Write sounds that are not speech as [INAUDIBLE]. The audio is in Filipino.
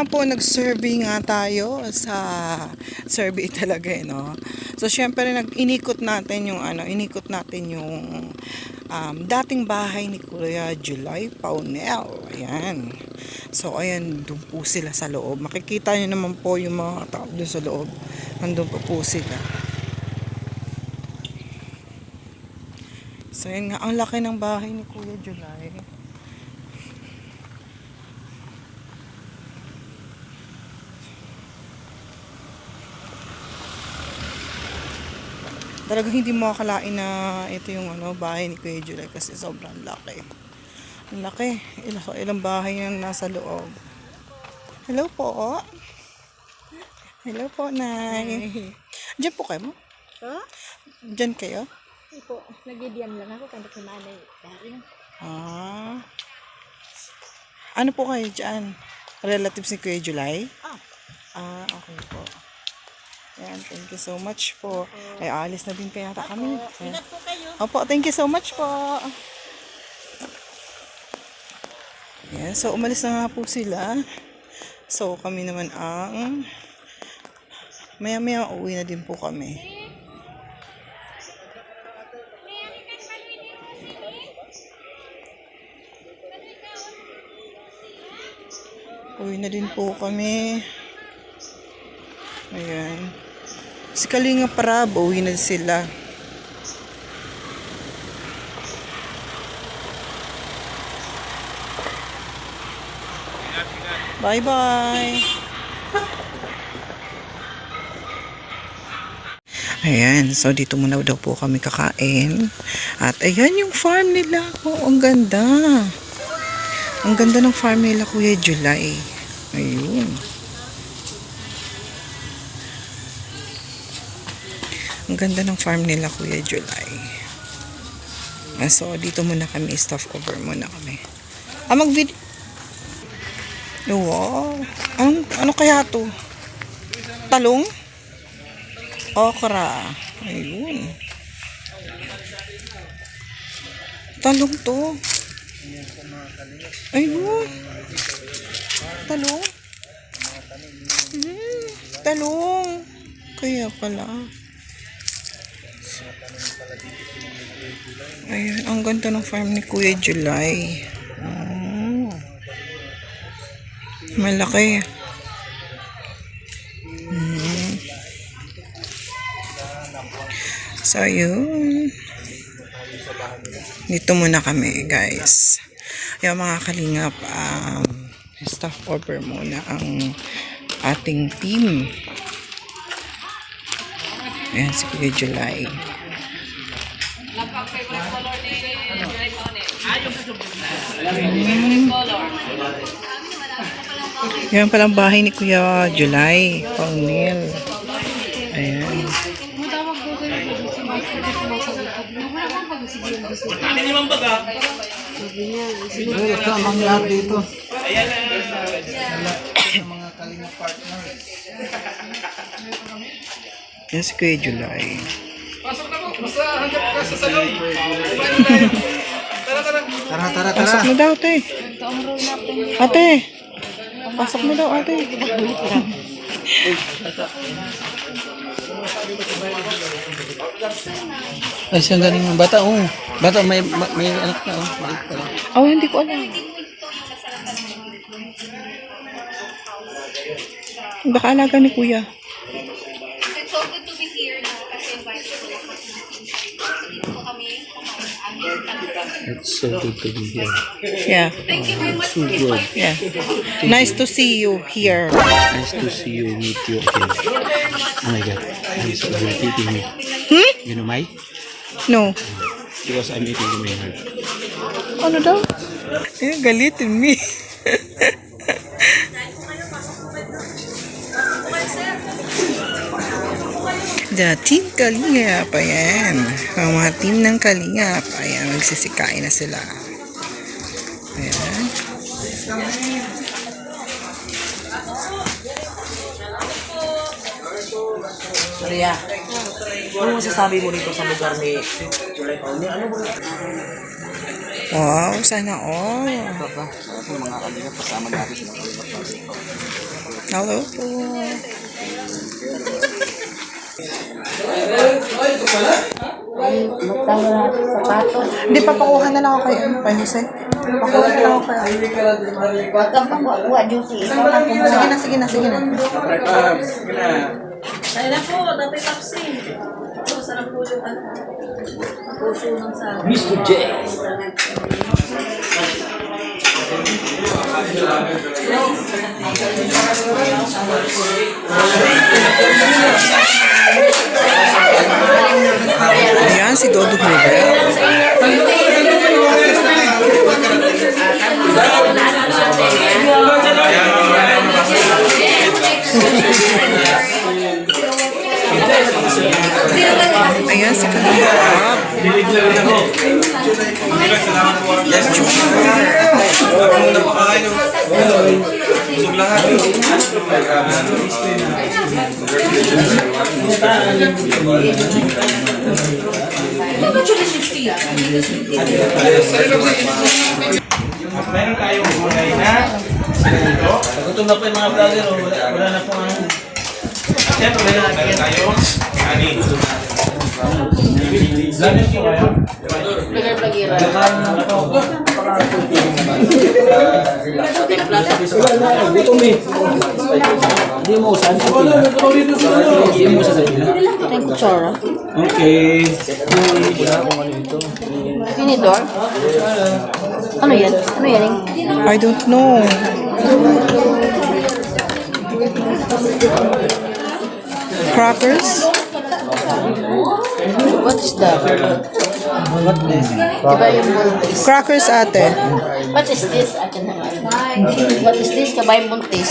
nga po, nag-survey nga tayo sa survey [LAUGHS] talaga eh, no? So, syempre, nag-inikot natin yung, ano, inikot natin yung um, dating bahay ni Kuya July Paunel. Ayan. So, ayan, doon po sila sa loob. Makikita nyo naman po yung mga tao doon sa loob. Nandun po po sila. So, yun nga, ang laki ng bahay ni Kuya July. Talagang hindi mo akalain na ito yung ano, bahay ni Kuya July kasi sobrang laki. Ang laki. Ilang, ilang bahay yung nasa loob. Hello po. Hello po, Nay. Diyan po kayo? Ha? Diyan kayo? Hindi po. Nagdidiam lang ako kanda kay manay. Dahil. Ah. Ano po kayo dyan? Relatives ni Kuya July? Ah. Ah, okay po. Ayan, thank you so much po. Ay, alis na din kaya kami. Ingat po kayo. Opo, thank you so much po. Ayan, so umalis na nga po sila. So kami naman ang maya-maya uwi na din po kami. Uwi na din po kami. Ayan. Si Kalinga Parab, uwi na sila. Bye-bye. Ayan, so dito muna daw po kami kakain. At ayan yung farm nila. Oh, ang ganda. Ang ganda ng farm nila, Kuya July. Ayun. Ang ganda ng farm nila, Kuya July. Ah, So, dito muna kami, stop over muna kami. Ah, mag-video. Wow. Anong, ano kaya to? Talong? Okra. Ayun. Talong to. Ayun. Talong. Hmm, talong. Kaya pala. Ayun, ang ganda ng farm ni Kuya July. Oh. Malaki. Hmm. So, yun. Dito muna kami, guys. Yung mga kalingap, um, staff over muna ang ating team. Ayan, si Kuya July. Yan palang bahay ni Kuya July. Paunil. Ayan. Siguro ito ang mangyari dito. Wala sa mga kalinga partner. Yan si Kuya July. [LAUGHS] Tara, tara, Pasok tara. mo daw, te. Ate. Pasok mo daw, ate. Ay, siyang galing ng bata. Oh. Bata, may, ma- may anak na. Oh. Maliit. Oh, hindi ko alam. Baka alaga ni Kuya. It's so good to be here. Yeah. Thank you very much So for good. Yeah. Nice to see you here. Nice to see you, meet you again. Oh my God. I'm so irritating me. Hmm? You know why? No. Because I'm eating the maynard. Ano daw? Eh, galitin me. [LAUGHS] The team Kalingap, ayan. Ang mga team ng Kalingap, ayan, magsisikain na sila. Ayan. Maria, ano masasabi mo dito sa lugar ni? Ano? Wow, sana all. Hello po. Magtawag na sapatos. Hindi, papakuha na lang ako kay Panise. Papakuha na lang ako kay Huwag kang pakuha, Juicy. Ikaw Sige na, sige na, sige na. Ay na po, dati tapsi. Ito, sarap po yung ano. Puso ng sa... Mr. J. Ayan, Ayan, si Kalingap. Meron tayong gulay na dito. Gutom na po yung mga vlogger. oh. Wala, wala na po ang... Siyempre, meron tayong kanin. Lamin po kayo. Okay. Tinidor? Ano yan? Ano yan? I don't know. Crackers? What is that? Diba yung buntis? Crackers ate. What is this? Akin na. What is this? Kabay buntis.